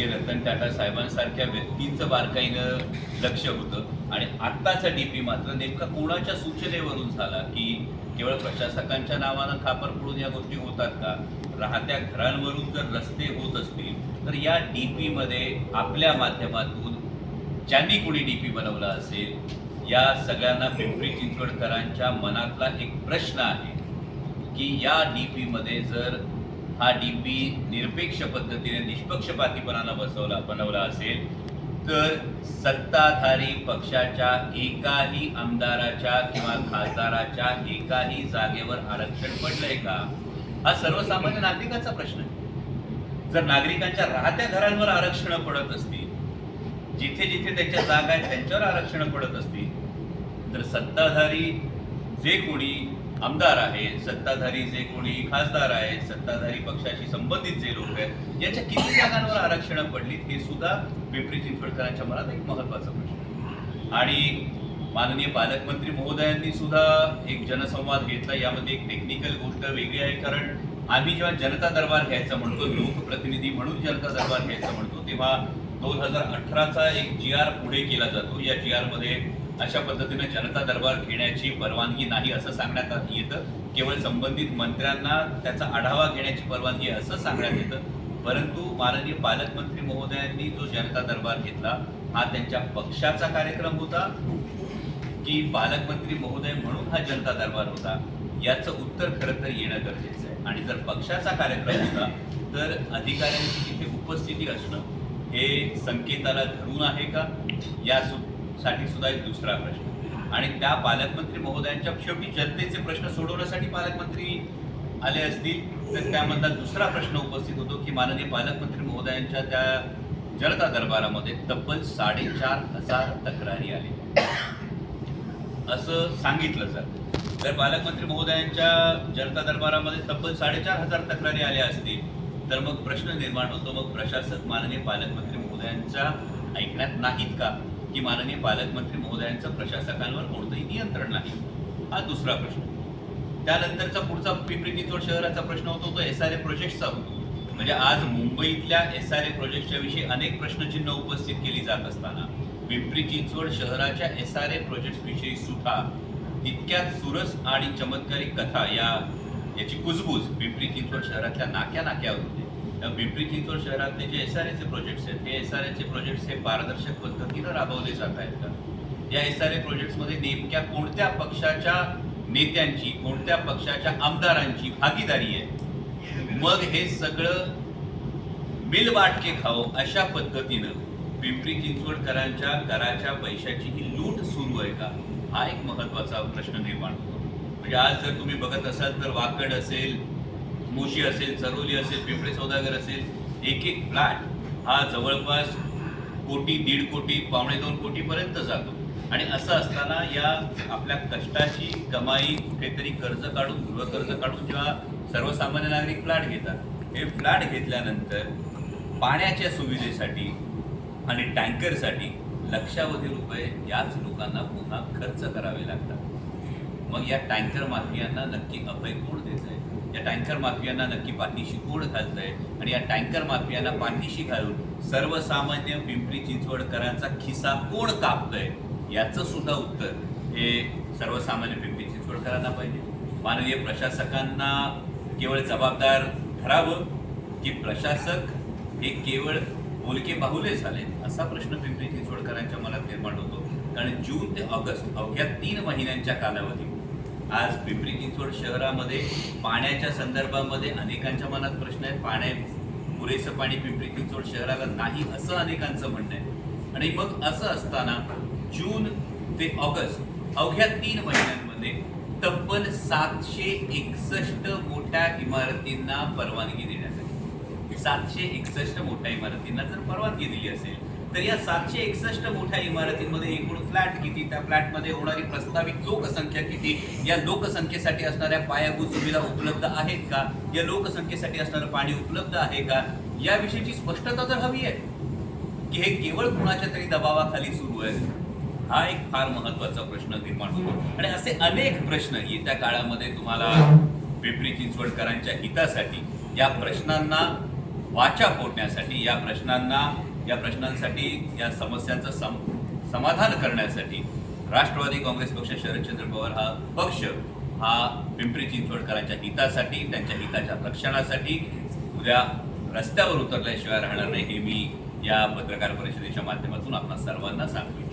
स्वर्गीय रतन टाटा साहेबांसारख्या व्यक्तींचं बारकाईनं लक्ष होतं. आणि आत्ताचा डीपी मात्र नेमका कोणाच्या सूचनेवरून झाला की केवळ प्रशासकांच्या नावानं खापर पडून या गोष्टी होतात का? राहत्या घरांवरून जर रस्ते होत असतील तर या डीपी मध्ये आपल्या माध्यमातून ज्यांनी कोणी डीपी बनवला असेल या सगळ्यांना पिंपरी चिंचवडकरांच्या मनातला एक प्रश्न आहे की या डीपी मध्ये जर हा डी पी निरपेक्ष पद्धतीने निष्पक्षपातीपणानं बसवला बनवला असेल तर सत्ताधारी पक्षाच्या एकाही आमदाराच्या किंवा खासदाराच्या एकाही जागेवर आरक्षण पडलंय का? हा सर्वसामान्य नागरिकांचा प्रश्न आहे. जर नागरिकांच्या राहत्या घरांवर आरक्षण पडत असतील जिथे जिथे त्यांच्या जागा आहेत त्यांच्यावर आरक्षण पडत असतील तर सत्ताधारी जे कोणी आमदार आहेत सत्ताधारी जे कोणी खासदार आहेत सत्ताधारी पक्षाशी संबंधित जे लोक आहेत याच्या किती जागांवर आरक्षण पडलीत हे सुद्धा पिंपरी चिंचवडकरांच्या मनात एक महत्त्वाचा प्रश्न आहे. आणि माननीय पालकमंत्री महोदयांनी सुद्धा एक जनसंवाद घेतला यामध्ये एक टेक्निकल गोष्ट वेगळी आहे कारण आम्ही जेव्हा जनता दरबार घ्यायचा म्हणतो लोकप्रतिनिधी म्हणून जनता दरबार घ्यायचा म्हणतो तेव्हा दोन हजार अठराचा एक जी आर पुढे केला जातो या जी आरमध्ये अशा पद्धतीने जनता दरबार घेण्याची परवानगी नाही असं सांगण्यात येतं. केवळ संबंधित मंत्र्यांना त्याचा आढावा घेण्याची परवानगी आहे असं सांगण्यात येतं. परंतु माननीय पालकमंत्री महोदयांनी जो जनता दरबार घेतला हा त्यांच्या पक्षाचा कार्यक्रम होता की पालकमंत्री महोदय म्हणून हा जनता दरबार होता? याचं उत्तर खरं तर येणं गरजेचं आहे. आणि जर पक्षाचा कार्यक्रम होता तर अधिकाऱ्यांची तिथे उपस्थिती असणं हे संकेताला धरून आहे का? या साठी सुद्धा एक दुसरा प्रश्न. आणि त्या पालकमंत्री महोदयांच्या शेवटी जनतेचे प्रश्न सोडवण्यासाठी पालकमंत्री आले असतील तर त्यामधला दुसरा प्रश्न उपस्थित होतो की माननीय पालकमंत्री महोदयांच्या त्या जनता दरबारामध्ये तब्बल साडेचार हजार तक्रारी आल्या असं सांगितलं जातं तर पालकमंत्री महोदयांच्या जनता दरबारामध्ये तब्बल साडेचार हजार तक्रारी आल्या असतील तर मग प्रश्न निर्माण होतो. मग प्रशासक माननीय पालकमंत्री महोदयांच्या ऐकण्यात नाहीत का? की माननीय पालकमंत्री महोदयांचं प्रशासकांवर कोणतंही नियंत्रण नाही. हा दुसरा प्रश्न. त्यानंतरचा पुढचा पिंपरी चिंचवड शहराचा प्रश्न होतो तो एस आर ए प्रोजेक्टचा होतो. म्हणजे आज मुंबईतल्या एस आर ए प्रोजेक्टच्या विषयी अनेक प्रश्नचिन्ह उपस्थित केली जात असताना पिंपरी चिंचवड शहराच्या एस आर ए प्रोजेक्टविषयी सुद्धा तितक्याच सुरस आणि चमत्कारिक कथा या याची कुजबूज पिंपरी चिंचवड शहरातल्या नाक्या नाक्यावर होते. पिंपरी चिंचवड शहरातले जे एस आर एचे प्रोजेक्ट्स आहेत ते एस आर एचे प्रोजेक्ट्स हे पारदर्शक पद्धतीनं राबवले जात आहेत का? या एस आर ए प्रोजेक्ट्समध्ये नेमक्या कोणत्या पक्षाच्या नेत्यांची कोणत्या पक्षाच्या आमदारांची भागीदारी आहे? मग हे सगळं मिलवाटके खाओ अशा पद्धतीनं पिंपरी चिंचवडकरांच्या कराच्या पैशाची ही लूट सुरू आहे का? हा एक महत्त्वाचा प्रश्न निर्माण होतो. म्हणजे आज जर तुम्ही बघत असाल तर वाकड असेल मोशी असेल चरोली असेल पिंपळे सौदागर असेल एक एक फ्लॅट हा जवळपास कोटी दीड कोटी पावणे दोन कोटीपर्यंत जातो. आणि असं असताना या आपल्या कष्टाची कमाई कुठेतरी कर्ज काढून गृहकर्ज काढून जेव्हा सर्वसामान्य नागरिक फ्लॅट घेतात हे फ्लॅट घेतल्यानंतर पाण्याच्या सुविधेसाठी आणि टँकरसाठी लक्षावधी रुपये याच लोकांना पुन्हा खर्च करावे लागतात. मग या टँकर माफियांना नक्की अभय कोण या टँकर माफियांना नक्की पाठीशी कोण घालत आहे आणि या टँकर माफियांना पाठीशी घालून सर्वसामान्य पिंपरी चिंचवडकरांचा खिसा कोण कापतंय? याचं सुद्धा उत्तर हे सर्वसामान्य पिंपरी चिंचवडकरांना पाहिजे. माननीय प्रशासकांना केवळ जबाबदार ठरावं की प्रशासक हे केवळ बोलके बाहुले झाले? असा प्रश्न पिंपरी चिंचवडकरांच्या मनात निर्माण होतो. कारण जून ते ऑगस्ट अवघ्या तीन महिन्यांच्या कालावधीत आज पिंपरी चिंचवड शहरामध्ये पाण्याच्या संदर्भामध्ये अनेकांच्या मनात प्रश्न आहेत. पाण्या पुरेसं पाणी पिंपरी चिंचवड शहराला नाही असं अनेकांचं म्हणणं आहे. आणि मग असं असताना जून ते ऑगस्ट अवघ्या तीन महिन्यांमध्ये तब्बल सातशे एकसष्ट मोठ्या इमारतींना परवानगी देण्यात आली. सातशे एकसष्ट मोठ्या इमारतींना जर परवानगी दिली असेल तर या सातशे एकसष्ट मोठ्या इमारतींमध्ये एकूण फ्लॅट किती? त्या फ्लॅटमध्ये होणारी प्रस्तावित लोकसंख्या किती? या लोकसंख्येसाठी असणाऱ्या पायाभूत सुविधा उपलब्ध आहेत का? या लोकसंख्येसाठी असणारं पाणी उपलब्ध आहे का? याविषयीची स्पष्टता तर हवी आहे. की हे केवळ कुणाच्या तरी दबावाखाली सुरू आहे? हा एक फार महत्त्वाचा प्रश्न निर्माण होतो. आणि असे अनेक प्रश्न येत्या काळामध्ये तुम्हाला पिंपरी चिंचवडकरांच्या हितासाठी या प्रश्नांना वाचा फोडण्यासाठी या प्रश्नांना या प्रश्नांसाठी या समस्यांचं सम समाधान करण्यासाठी राष्ट्रवादी काँग्रेस पक्ष शरदचंद्र पवार हा पक्ष हा पिंपरी चिंचवडकरांच्या हितासाठी त्यांच्या हिताच्या रक्षणासाठी उद्या रस्त्यावर उतरल्याशिवाय राहणार नाही हे मी या पत्रकार परिषदेच्या माध्यमातून आपणा सर्वांना सांगतो.